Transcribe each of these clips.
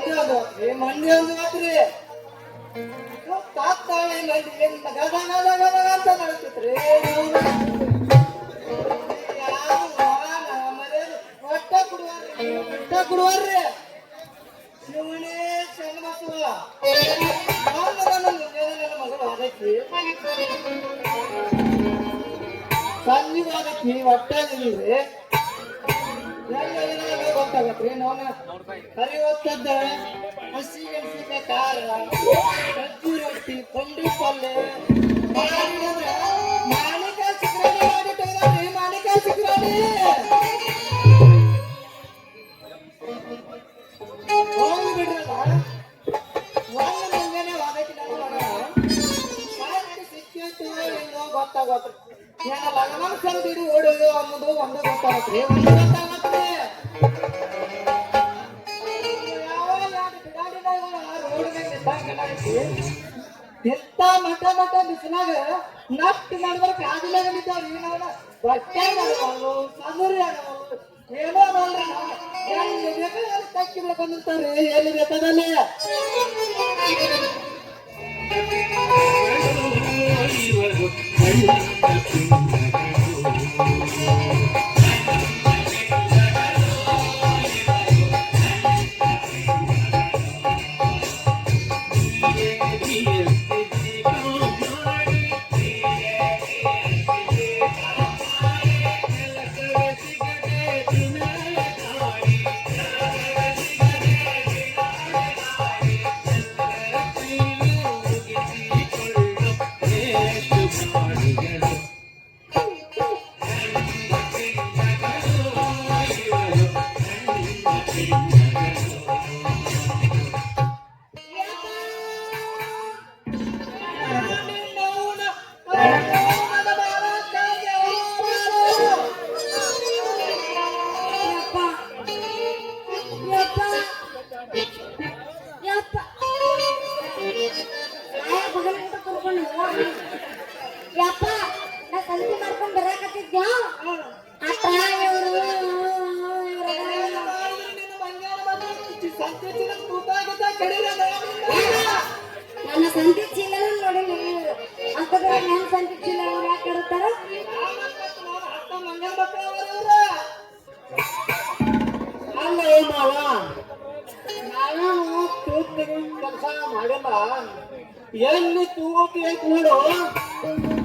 ಮಂದಿ ಅದು ಈ ಮಂದಿ ಒಂದು ಮಾತ್ರಿ ನಡ್ತಿತ್ರಿ ಒಟ್ಟ ಕುಡುವಾರ್ರಿ ಒಟ್ಟ ಕುಡುವಾರ್ರಿ. ನನ್ನ ಮಗಳು ಅದಕ್ಕೆ ಸಂಜೆಗಾಗತ್ತಿ ಹೊಟ್ಟೆ ನಿಲ್ರಿ ಗೊತ್ತಾಗತ್ರಿ ನೋನ ಕರಿ ಹೊತ್ತದ್ದ ಹಸಿ ಮೆಣಸಿನ ಖಾರ ಸಜ್ಜಿ ರೊಟ್ಟಿ ಪಂಡಿ ಪಲ್ಲೆ ಮಾಡಿದ್ರೆ ಮಾಣಿಕಾಯಿ ಸಿಕ್ರಾಣಿ ಮಾಡಿಟ್ಟಿದ್ರಿ ಮಾಣಿಕಾಯಿ ಸಿಕ್ರಾಣಿ ಹೋಗಿ ಬಿಡ್ರಲ್ಲ ಒಂದು ಮುಂಜಾನೆ ವಾದಕ್ಕೆ ನಾನು ಸಾಕು ಸಿಕ್ಕಿತ್ತು ಇಲ್ಲೋ ಗೊತ್ತಾಗತ್ರಿ ಏನ ಲಗಮನ ಸಂದಿಡಿ ಓಡೋದು ಅನ್ನೋದು ಒಂದೇ ಗೊತ್ತಾಗತ್ರಿ ಒಂದೇ ಏನಾಗೈತಿ? ಎಂತ ಮಠ ಮಠ ಬಿಸಿಲಾಗ ನಟ್ ನಡ್ಬರ್ಕ ಆಗಿಲಾಗ ನಿಂತಾವ್ರಿ ನಾವು ಬಟ್ಟೆ ಮಾಡಬಾರ್ದು ಸದುರಿ ಆಗಬಾರ್ದು ಏನೋ ನೋಡ್ರಿ ಬೇಕಾದ್ರೆ ತಕ್ಕಿ ಎಲ್ಲಿ ಬೇಕಾದಲ್ಲಿ ಯಪ್ಪ ನಾ ಸಂತಿ ಮಾಡ್ಕೊಂಡ್ ಬರಾಕತ್ತಿದ್ಯಾ ಅಪ್ಪ ಇವರು ನನ್ನ ಸಂತಿ ಚೀಲ ನೋಡಿ ಅಂತಂದ್ರೆ ನನ್ನ ಸಂತಿ ಚೀಲ ಅವ್ರು ಯಾಕೆ ಇರುತ್ತಾರ ಅಲ್ಲ ನಾನು ಕೆಲಸ ಮಾಡಲ್ಲ ಎಲ್ಲಿ ಅಂತ ನೋಡು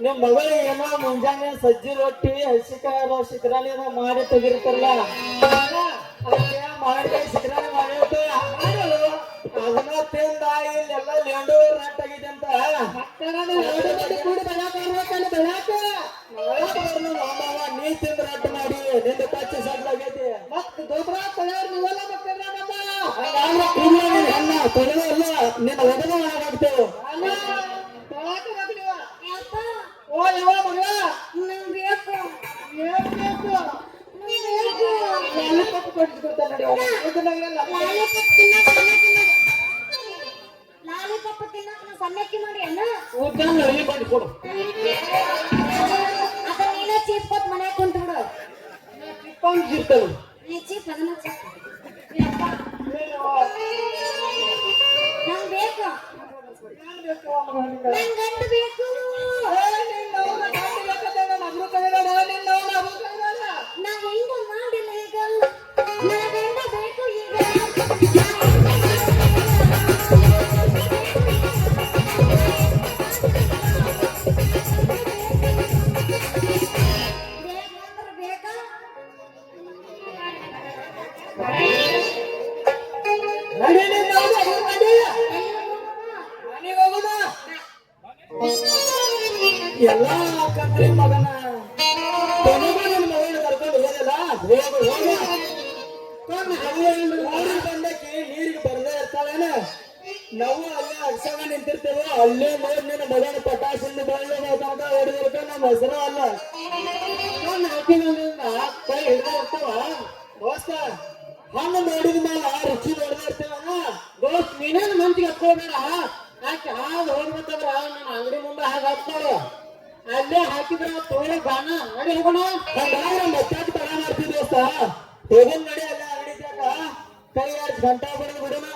ನಿಮ್ ಮಗಳಿಗೆ ಏನೋ ಮುಂಜಾನೆ ಸಜ್ಜಿ ರೊಟ್ಟಿ ಹಸಿಕಾಯಿ ಶಿಖರಾಲಿ ಏನೋ ಮಾಡಿ ತೆಗಿರ್ತಾರಲ್ಲ ಮಾಡಿ ಶಿಖರಾಲಿ ಮಾಡಿರ್ತ ಮಾಡಲು ಅದನ್ನ ತಿಂದ ಇಲ್ಲೆಲ್ಲ ಲೆಂಡೋರ್ ರಟ್ ಆಗಿದೆ ಅಂತ ಅನ್ನ ತೊಳೆಯಲ್ಲ ನಿನ್ನ ಒದಗ ಆಗಾಗ್ತೇವೆ ಯಪ್ಪ ಓ ಯಾವ ಮಗಳ. ಲಾಲಿಪಾಪ್ ಅವ್ನು. ತಿನ್ನಕ್ ನಾ ಸಣ್ಣಕ್ಕಿ ಮಾಡಿ ಅಣ್ಣ ಊಟ ರೆಡಿ ಮಾಡಿ ಕೊಡು. ಅದ ನೀನ ಚೀಪ್ ಕೊಟ್ ಮನ್ಯಾಗ ಕುಂತ ಬಿಡು ಚಿಕ್ಕವನ್ ಜಿರ್ತವೆ ನೀ ಚೀಪ್ ಅದನ್ನ ಚೀಪ್ ನಂಗ್ ಗಂಡ ಬೇಕು ಎಲ್ಲ ಕಂತ್ರಿ ಮಗನ. ಕೊನೆಗೂ ನಿನ್ನ ಮಗನ ಹೋಗು ಹೋಗು ಬಂದಕ್ಕೆ ನೀರಿಗೆ ನಾವು ಅಲ್ಲೇ ಅಕ್ಷರ ನಿಂತಿರ್ತೇವೆ? ಅಲ್ಲೇ ನೋಡಿ ನಿನ್ನ ಮಗನ ಪಟಾಸಿಂದ ತನಕ ಹೊಡೆದಿರ್ತ ನಮ್ಮ ಹೆಸರು ಅಲ್ಲ. ನಾನು ಹಾಕಿದ್ರಿಂದ ಕೈ ಹಿಡ್ದ ಇರ್ತಾವ. ದೋಸ್ತ, ಹಣ್ಣು ಮೇಲೆ ರುಚಿ ನೋಡ್ದೆ ಇರ್ತೇವಲ್ಲ? ದೋಸ್ತ್, ನೀನೇನು ಮಂಚಿಗೆ ಹತ್ಕೋಬೇಡ? ಆಕೆ ಹಾಲು ಹೋಗ್ಬೇಕಂದ್ರ ನನ್ನ ಅಂಗಡಿ ಮುಂದೆ ಹಾಗೆ ಹತ್ಕೊಳ್ಳು ಅಲ್ಲೇ ಹಾಕಿದ್ರ ತೋಳ ಬಾಣ ನಡಿ ಹೋಗೋಣ. ಹಂಗಾದ್ರೆ ಮತ್ತೆ ತಡ ಮಾಡ್ತೀವಿ ದೋಸ್ತ. ಹೋಗೋಣ ನಡಿ ಅಲ್ಲ ತನಕ ಕೈ ಎರಡು ಗಂಟೆ ಬಿಡೋಣ ಬಿಡೋಣ.